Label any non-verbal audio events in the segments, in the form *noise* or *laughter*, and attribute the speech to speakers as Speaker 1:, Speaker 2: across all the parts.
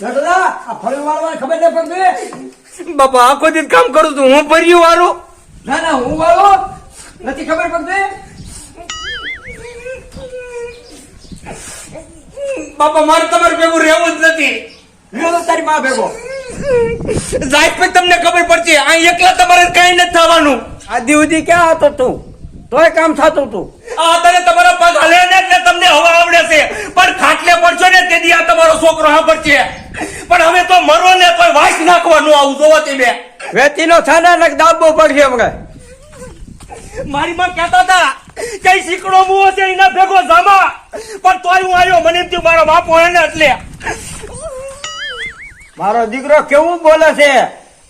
Speaker 1: નટલા આ ફળી ખબર નહીં પડતી
Speaker 2: બાપા આખો દિન કામ કરું છું. હું ભર્યું વાળું?
Speaker 1: ના ના હું વાળો. નથી ખબર પડતી
Speaker 2: બાપા મારે તમારે ભેગું રહેવું જ નથી.
Speaker 1: રહ્યો તો તારી માં ભેગો.
Speaker 2: જાય પછી તમને ખબર પડશે આ એકલા તમારે કઈ નથી થવાનું.
Speaker 1: આ સુધી ક્યાં હતો તું? તોય કામ થતું તું.
Speaker 2: આ તને તમારો પગ હલે ને એટલે તમને હવા આવડે છે. પણ ખાટલે પડશો ને તેથી આ તમારો છોકરો છે. પણ હવે તો મરો ને કોઈ વાંચ નાખવાનું આવું જોવો તમે
Speaker 1: વેતીનો થાના નક દાબો પડશે હમણાં
Speaker 2: મારી માં કહેતા હતા કઈ શીકડો મુવો છે એના ભેગો જામા પણ તોય હું આવ્યો મને એમ થયું મારો બાપો એને એટલે.
Speaker 1: મારો દીકરો કેવું બોલે છે?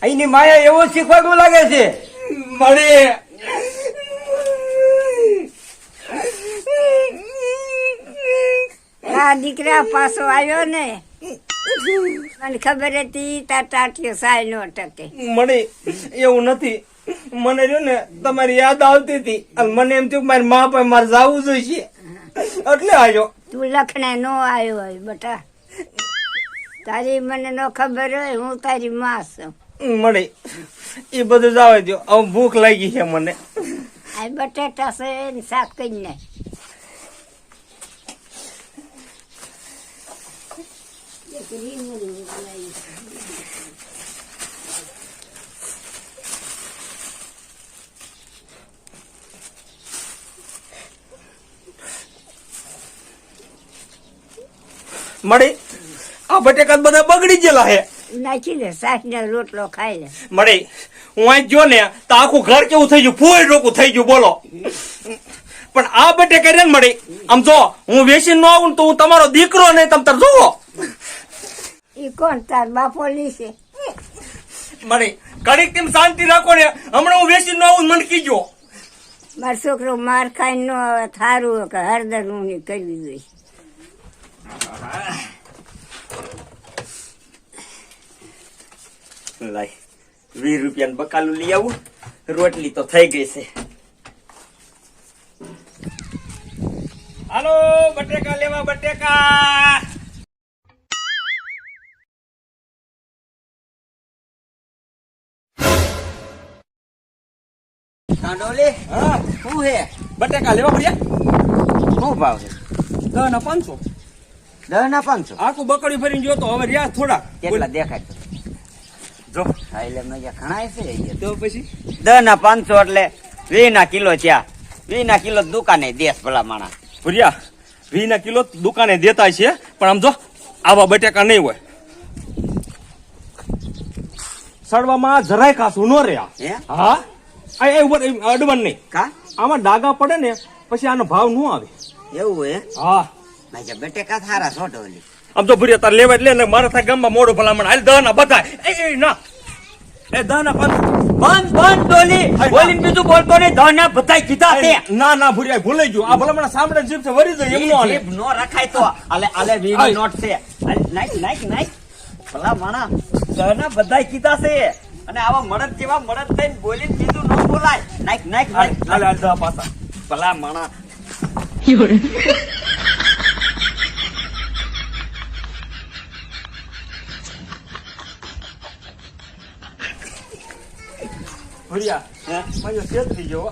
Speaker 1: અહીંની માયા એવું શીખવાડવું લાગે છે?
Speaker 2: મળે
Speaker 3: આ દીકરા પાછો આવ્યો ને મને ખબર હતી તાર ટાટિયો સાય નો ટકે.
Speaker 2: મને એવું નથી. મને જો ને તમારી યાદ આવતી હતી. અને મને એમ થયું મારી મા પણ મારે જવું જોઈએ એટલે આવ્યો.
Speaker 3: તું લખણે નો આવ્યો હોય બટા. તારી મને નો ખબર હોય હું તારી માં છું.
Speaker 2: મળે એ બધું જવા દો હવે ભૂખ લાગી છે મને.
Speaker 3: આ બટેટા છે શાક કરી નાખ
Speaker 2: મળે. આ બટેકા બધા બગડી ગયેલા હે.
Speaker 3: નાખી દે સાસ ને રોટલો ખાઈ લે.
Speaker 2: મળે. હું અહીં જો ને તો આખું ઘર કેવું થઈ ગયું? ફૂલ રોકું થઈ ગયું બોલો. પણ આ બટેકા રે ને મળી. આમ જો હું વેસી ન આવું તો હું તમારો દીકરો નહીં તમ તાર જોવો.
Speaker 3: ઈ કોણ? તાર બાપો લીસે.
Speaker 2: મળે કડીક તેમ શાંતિ રાખો ને હમણાં હું વેસી નો આવું મનકી જો
Speaker 3: મારો છોકરો માર ખાઈ નો આવે થારું કે હરદર હું કરવી જોઈએ
Speaker 2: લાય વીસ રૂપિયાનું બકાલું લઈ આવું રોટલી તો થઈ ગઈ છે. હાલો બટેકા લેવા બટેકા!
Speaker 1: કાંડોલી
Speaker 2: હા
Speaker 1: શું હે?
Speaker 2: બટેકા લેવા પડ્યા?
Speaker 1: શું ભાવ છે?
Speaker 2: ના પાંચસો.
Speaker 1: દસ ના પાંચસો?
Speaker 2: આખું બકડી ફરીને જોતો હવે રહ્યા થોડા
Speaker 1: કેટલા દેખાય
Speaker 2: જો
Speaker 1: એટલે મેં ઘણા છે.
Speaker 2: તો પછી?
Speaker 1: ના પાંચસો એટલે વીસ ના કિલો ત્યાં વીસ ના કિલો દુકાને દેશ ભલા માણા
Speaker 2: ભૂરિયા વી ના કિલો દુકાને દેતા છે. પણ આમ જો આવા બટેકા નહીં હોય. સડવામાં જરાય કાસું ન રહ્યા.
Speaker 1: હે?
Speaker 2: એ ઉપર નહીં.
Speaker 1: કા?
Speaker 2: આમાં ડાગા પડે ને પછી આનો ભાવ ન આવે.
Speaker 1: એવું હે?
Speaker 2: હા.
Speaker 1: ભાઈ બટેકા થારા છો ઢોલી
Speaker 2: આમ તો ભૂરિયા તાર લેવા એટલે ને મારા થાય ગામમાં મોડો ભલામણ. હાલ દાના બધા એ એ ના. એ દાના પાંચ
Speaker 1: બંધ બંધ ડોલી. બોલીને બીજું બોલતો નહીં દાના બધાય કીધા તે.
Speaker 2: ના ના ભૂરિયા ભૂલાઈ ગયું. આ ભલામણ સાંભળે જીભ છે વરી જાય એમ નો હાલે.
Speaker 1: નો રખાય તો. આલે આલે વી નોટ છે. નાઈક નાઈક નાઈક નાખ. ભલા માણા ધોના બધાય કીધા છે. અને આવા મળદ જેવા મળદ થઈને બોલી બીજું ન બોલાય. નાઈક
Speaker 2: હાલ, હાલ, દહ પાછા.
Speaker 1: ભલા માણા.
Speaker 2: ભૂરિયા
Speaker 1: હે?
Speaker 2: મને છેતરી ગયો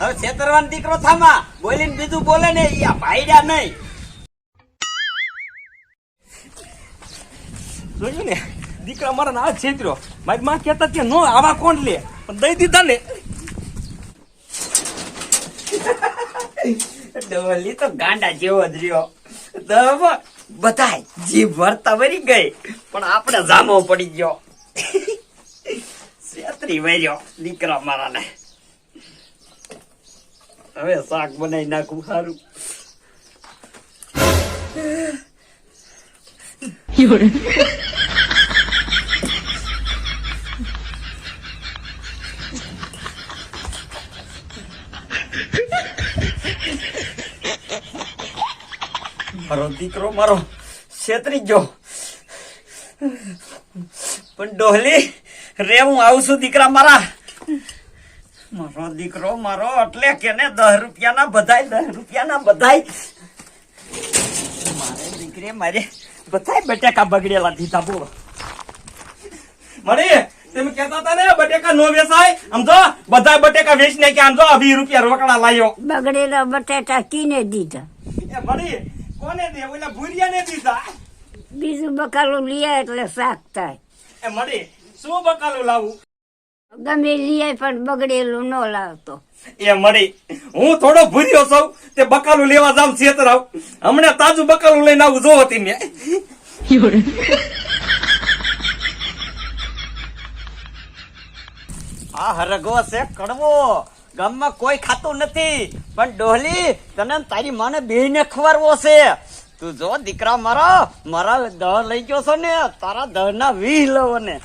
Speaker 1: હવે છેતરવાન દીકરો થામા. બોલીને બીજું બોલે ને ઈ આ ભાઈડા નહીં.
Speaker 2: જોયું ને? દીકરા મારા ના છેતર્યો મારી માં કહેતા કે નો આવા કોણ લે? પણ દઈ દીધા ને.
Speaker 1: ડોલી તો ગાંડા જેવો જ રહ્યો. બધાય જીભ ભરતા વરી ગઈ. પણ આપણે જામો પડી ગયો. છેતરી વર્યો દીકરા મારા ને હવે શાક બનાવી નાખું સારું *laughs* મારો દીકરો મારો છેતરી ગયો પણ ડોહલી રે હું આવું છું દીકરા મારા. મારો દીકરો મારો એટલે કે ને દસ રૂપિયાના બધાય દસ રૂપિયાના બધાય. મારે દીકરી મારે બધાય બટેકા બગડેલા દીધા બોલો.
Speaker 2: મળી તમે કહેતા હતા ને બટેકા નો વેચાય. આમ જો બધા બટેકા વેચી નાખ્યા. આમ જો વીસ રૂપિયા રોકડા લાયો.
Speaker 3: બગડેલા બટેટા કીને દીધા.
Speaker 2: એ મળી કોને દે? ઓલા ભૂરિયાને દીધા.
Speaker 3: બીજું બકાલું લઈએ એટલે શાક થાય.
Speaker 2: એ મળી. શું બકાલું લાવું?
Speaker 3: ગમે લીએ પણ બગડેલું ન લાવતો.
Speaker 2: એ મળી. હું થોડો ભૂર્યો છું તે બકાલું લેવા જામ છેતરાવ. હમણાં તાજું બકાલું લઈને આવું જો હતી મેં
Speaker 1: આ હરગો છે કડવો. ગામમાં કોઈ ખાતું નથી. પણ ડોહલી તને તારી માને બે ને ખવારવો છે. તું જો દીકરા મારા મારા દહ લઈ ગયો છો ને તારા દહ ના વીહ લવો ને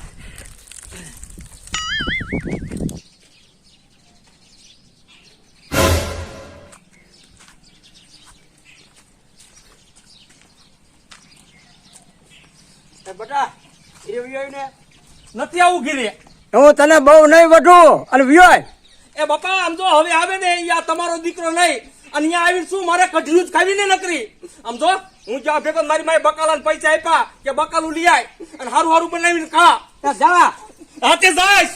Speaker 4: બટા એ વિયો ને
Speaker 2: નથી આવું ઘીરે.
Speaker 4: હું તને બહુ નહીં વધુ. અને વિયો
Speaker 2: એ બાપા આમ જો હવે આવે ને આ તમારો દીકરો નહીં. અને અહીંયા આવીને શું મારે કઢિયું જ ખાવીને નકરી? આમ જો હું જ્યાં ભેગો મારી માય બકાલા પૈસા આપ્યા કે બકાલું લઈ આય અને હારું હારું બનાવીને ખા.
Speaker 4: જવા.
Speaker 2: હાથે જાય.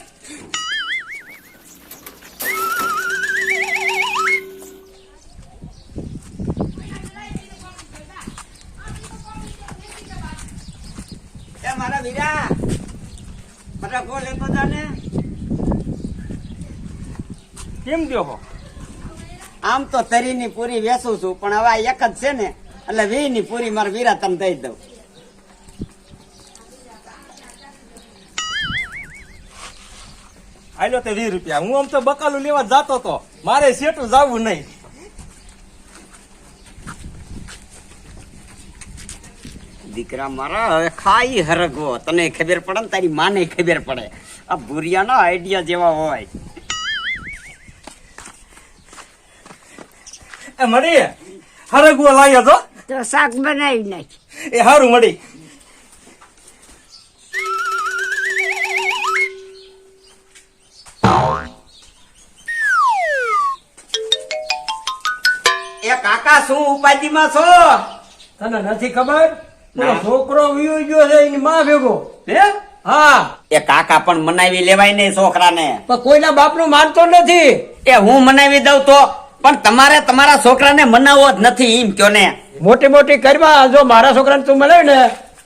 Speaker 1: એ મારા વીરા મારા ગોળ લેતો જાને
Speaker 2: કેમ દ્યો હો?
Speaker 1: આમ તો તરીની પૂરી વેચું છું પણ હવે એક જ છે ને એટલે વી ની પૂરી મારા વીરા તમે દઈ દઉં.
Speaker 2: આલ્યો તે વીસ રૂપિયા. હું આમ તો બકાલું લેવા જતો તો મારે સેટું જવું નહીં.
Speaker 1: દીકરા મારા હવે ખાઈ હરગવો તને ખબર પડે ને તારી માને ખબર પડે. આ ભૂરિયાનો આઈડિયા જેવા હોય.
Speaker 2: એ મળી હરગવો લાવ્યો તો?
Speaker 3: તો શાક બનાવી નાખ.
Speaker 2: એ હારું મળી
Speaker 1: એ કાકા શું ઉપાધિમાં છો?
Speaker 4: તને નથી ખબર? છોકરો વિયો ગયો છે એની માં ભેગો.
Speaker 1: હે?
Speaker 4: હા.
Speaker 1: એ કાકા પણ મનાવી લેવાય નહીં છોકરાને.
Speaker 4: પણ કોઈના બાપનું માનતો નથી.
Speaker 1: એ હું મનાવી દઉં તો? પણ તમારે તમારા છોકરાને મનાવવો જ નથી એમ કયો ને.
Speaker 4: મોટી મોટી કરવા જો મારા છોકરાને તું મળે ને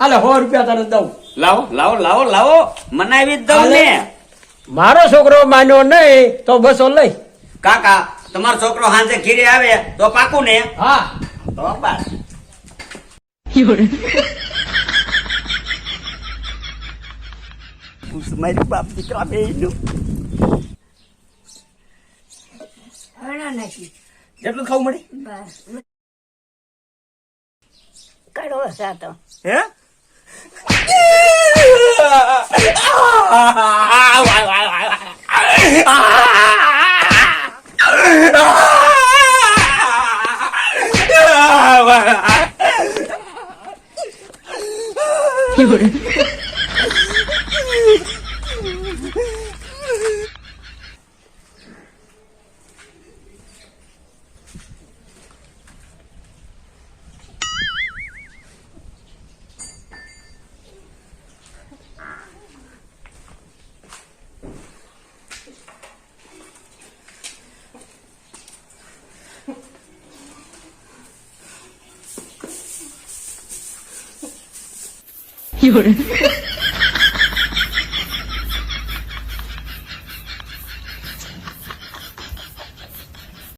Speaker 4: હાલે સો રૂપિયા તને દઉં.
Speaker 1: લાવો લાવો લાવો લાવો. મનાવી જ દઉં ને.
Speaker 4: મારો છોકરો માન્યો નહીં તો બસો લઈ.
Speaker 1: કાકા તમારો છોકરો હાંજે ઘીરે આવે તો પાકું ને.
Speaker 4: હા.
Speaker 1: તો બસ. મારી બાપ દીકરા બે
Speaker 3: હણા નાખી
Speaker 2: કેટલું ખાવું મળી?
Speaker 3: કડવો
Speaker 2: હે?
Speaker 5: 有人，